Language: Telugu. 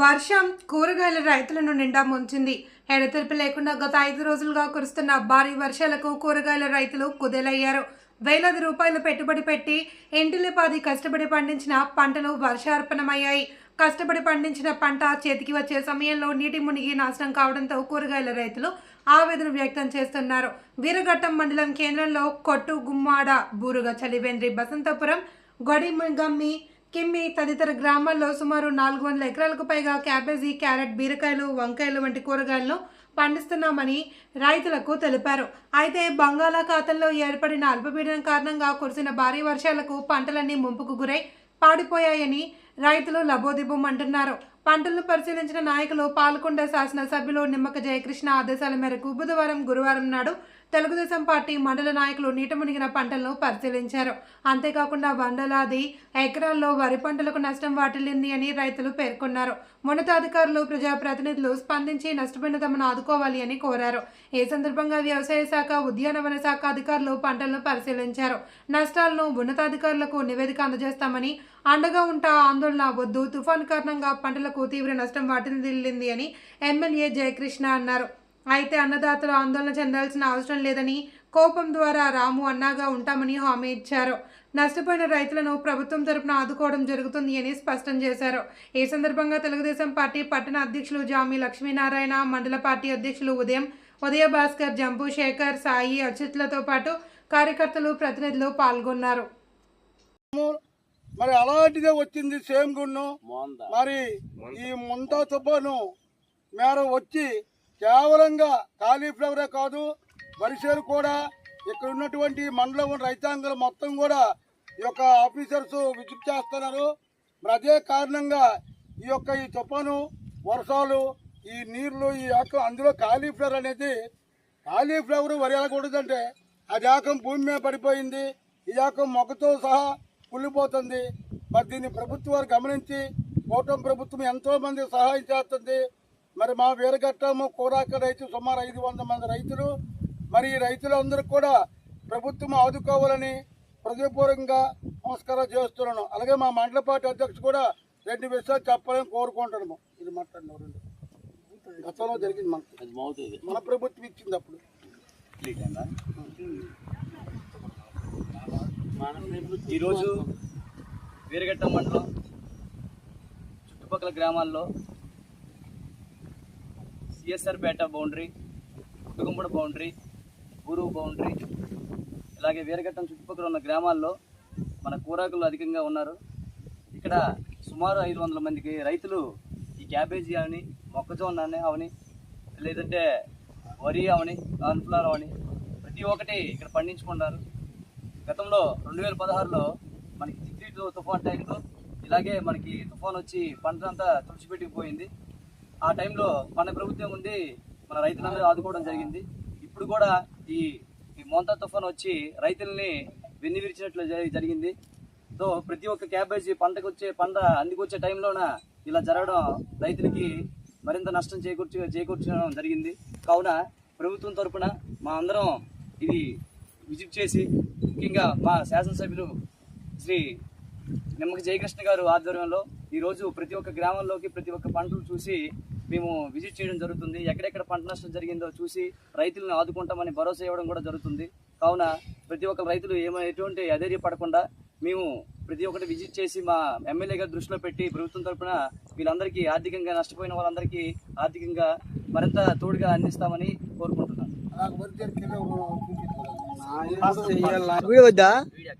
వర్షం కూరగాయల రైతులను నిండా ముంచింది. ఎడతెరిపి లేకుండా గత ఐదు రోజులుగా కురుస్తున్న భారీ వర్షాలకు కూరగాయల రైతులు కుదేలయ్యారు. వేలాది రూపాయలు పెట్టుబడి పెట్టి ఇంటిలిపాది కష్టపడి పండించిన పంటలు వర్షార్పణమయ్యాయి. కష్టపడి పండించిన పంట చేతికి వచ్చే సమయంలో నీటి మునిగి నాశనం కావడంతో కూరగాయల రైతులు ఆవేదన వ్యక్తం చేస్తున్నారు. వీరఘట్టం మండలం కేంద్రంలో కొట్టు గుమ్మాడ బూరుగ చలివేంద్రి బసంతపురం గొడిగమ్మి కిమ్మి తదితర గ్రామాల్లో సుమారు నాలుగు వందల ఎకరాలకు పైగా క్యాబేజీ క్యారెట్ బీరకాయలు వంకాయలు వంటి కూరగాయలను పండిస్తున్నామని రైతులకు తెలిపారు. అయితే బంగాళాఖాతంలో ఏర్పడిన అల్పపీడనం కారణంగా కురిసిన భారీ వర్షాలకు పంటలన్నీ ముంపుకు గురై పాడిపోయాయని రైతులు లబోదిబం అంటున్నారు పంటలను పరిశీలించిన నాయకులు పాల్కొండ శాసనసభ్యులు నిమ్మక జయకృష్ణ ఆదేశాల మేరకు బుధవారం గురువారం నాడు తెలుగుదేశం పార్టీ మండల నాయకులు నీట మునిగిన పంటలను పరిశీలించారు. అంతేకాకుండా వందలాది ఎకరాల్లో వరి పంటలకు నష్టం వాటిల్లింది అని రైతులు పేర్కొన్నారు. ఉన్నతాధికారులు ప్రజాప్రతినిధులు స్పందించి నష్టపోయిన తమను ఆదుకోవాలి అని కోరారు. ఈ సందర్భంగా వ్యవసాయ శాఖ ఉద్యానవన శాఖ అధికారులు పంటలను పరిశీలించారు. నష్టాలను ఉన్నతాధికారులకు నివేదిక అందజేస్తామని అండగా ఉంటా ఆందోళన వద్దు తుఫాన్ కారణంగా పంటలకు తీవ్ర నష్టం వాటిల్లింది అని ఎమ్మెల్యే జయకృష్ణ అన్నారు. అయితే అన్నదాతలు ఆందోళన చెందాల్సిన అవసరం లేదని కోపం ద్వారా రాము అన్నాగా ఉంటామని హామీ ఇచ్చారు. నష్టపోయిన రైతులను ప్రభుత్వం తరపున ఆదుకోవడం జరుగుతుంది అని స్పష్టం చేశారు. ఈ సందర్భంగా తెలుగుదేశం పార్టీ పట్టణ అధ్యక్షులు జామి లక్ష్మీనారాయణ మండల పార్టీ అధ్యక్షులు ఉదయం ఉదయ భాస్కర్ జంబు శేఖర్ సాయి అచ్యుత్లతో పాటు కార్యకర్తలు ప్రతినిధులు పాల్గొన్నారు. మరి అలాంటిదే వచ్చింది సేమ్ గున్ను. మరి ఈ ముంతా తుఫాను మేర వచ్చి కేవలంగా కాలీఫ్లవరే కాదు వరిసేలు కూడా ఇక్కడ ఉన్నటువంటి మండలం ఉన్న రైతాంగం మొత్తం కూడా ఈ యొక్క ఆఫీసర్స్ విజిట్ చేస్తున్నారు. మరి అదే కారణంగా ఈ యొక్క ఈ తుఫాను వర్షాలు ఈ నీళ్ళు ఈ యొక్క అందులో కాలీఫ్లవర్ అనేది కాలీఫ్లవర్ వరి వెళ్ళకూడదంటే అది ఆకం భూమి మీద పడిపోయింది. ఈ ఆకం మొక్కతో సహా కుళ్ళిపోతుంది. మరి దీన్ని ప్రభుత్వం గమనించి కూటమి ప్రభుత్వం ఎంతోమంది సహాయం చేస్తుంది. మరి మా వీరఘట్టము కూరాక రైతు సుమారు ఐదు వందల మంది రైతులు. మరి ఈ రైతులందరూ కూడా ప్రభుత్వం ఆదుకోవాలని హృదయపూర్వకంగా నమస్కారం చేస్తున్నాను. అలాగే మా మండల పార్టీ అధ్యక్షుడు కూడా రెండు విషయాలు చెప్పాలని కోరుకుంటున్నాము. ఇది మాట్లాడిన రెండు గతంలో జరిగింది మనకి మన ప్రభుత్వం ఇచ్చింది అప్పుడు. ఈరోజు వీరఘట్టం మండలం చుట్టుపక్కల గ్రామాల్లో సిఎస్ఆర్ పేట బౌండరీ కుటుంబడ బౌండరీ గురువు బౌండరీ ఇలాగే వీరఘట్టం చుట్టుపక్కల ఉన్న గ్రామాల్లో మన కూరాకులు అధికంగా ఉన్నారు. ఇక్కడ సుమారు ఐదు వందల మందికి రైతులు ఈ క్యాబేజీ అవని మొక్కజొన్న అని అవని లేదంటే వరి అవని కాన్ఫ్లవర్ అవని ప్రతి ఒక్కటి ఇక్కడ పండించుకున్నారు గతంలో రెండు వేల పదహారులో మనకి చిత్రీ తుఫాన్ టైంలో ఇలాగే మనకి తుఫాన్ వచ్చి పంట అంతా తుడిచిపెట్టుకుపోయింది ఆ టైంలో మన ప్రభుత్వం ఉంది మన రైతులందరూ ఆదుకోవడం జరిగింది. ఇప్పుడు కూడా ఈ ఈ మోంతా తుఫాన్ వచ్చి రైతుల్ని వెన్ను విరిచినట్లు జరిగింది. సో ప్రతి ఒక్క క్యాబేజీ పంటకు వచ్చే పంట అందుకొచ్చే టైంలోన ఇలా జరగడం రైతులకి మరింత నష్టం చేకూర్చు చేకూర్చడం జరిగింది. కావున ప్రభుత్వం తరఫున మా అందరం ఇది విజిట్ చేసి ముఖ్యంగా మా శాసనసభ్యులు శ్రీ నిమ్మక జయకృష్ణ గారు ఆధ్వర్యంలో ఈరోజు ప్రతి ఒక్క గ్రామంలోకి ప్రతి ఒక్క పంటలు చూసి మేము విజిట్ చేయడం జరుగుతుంది. ఎక్కడెక్కడ పంట నష్టం జరిగిందో చూసి రైతులను ఆదుకుంటామని భరోసా ఇవ్వడం కూడా జరుగుతుంది. కావున ప్రతి ఒక్క రైతులు ఏమైనా ఎటువంటి అధైర్యపడకుండా మేము ప్రతి ఒక్కటి విజిట్ చేసి మా ఎమ్మెల్యే గారి దృష్టిలో పెట్టి ప్రభుత్వం తరపున వీళ్ళందరికీ ఆర్థికంగా నష్టపోయిన వాళ్ళందరికీ ఆర్థికంగా మరింత తోడుగా అందిస్తామని కోరుకుంటున్నాను. వీడియో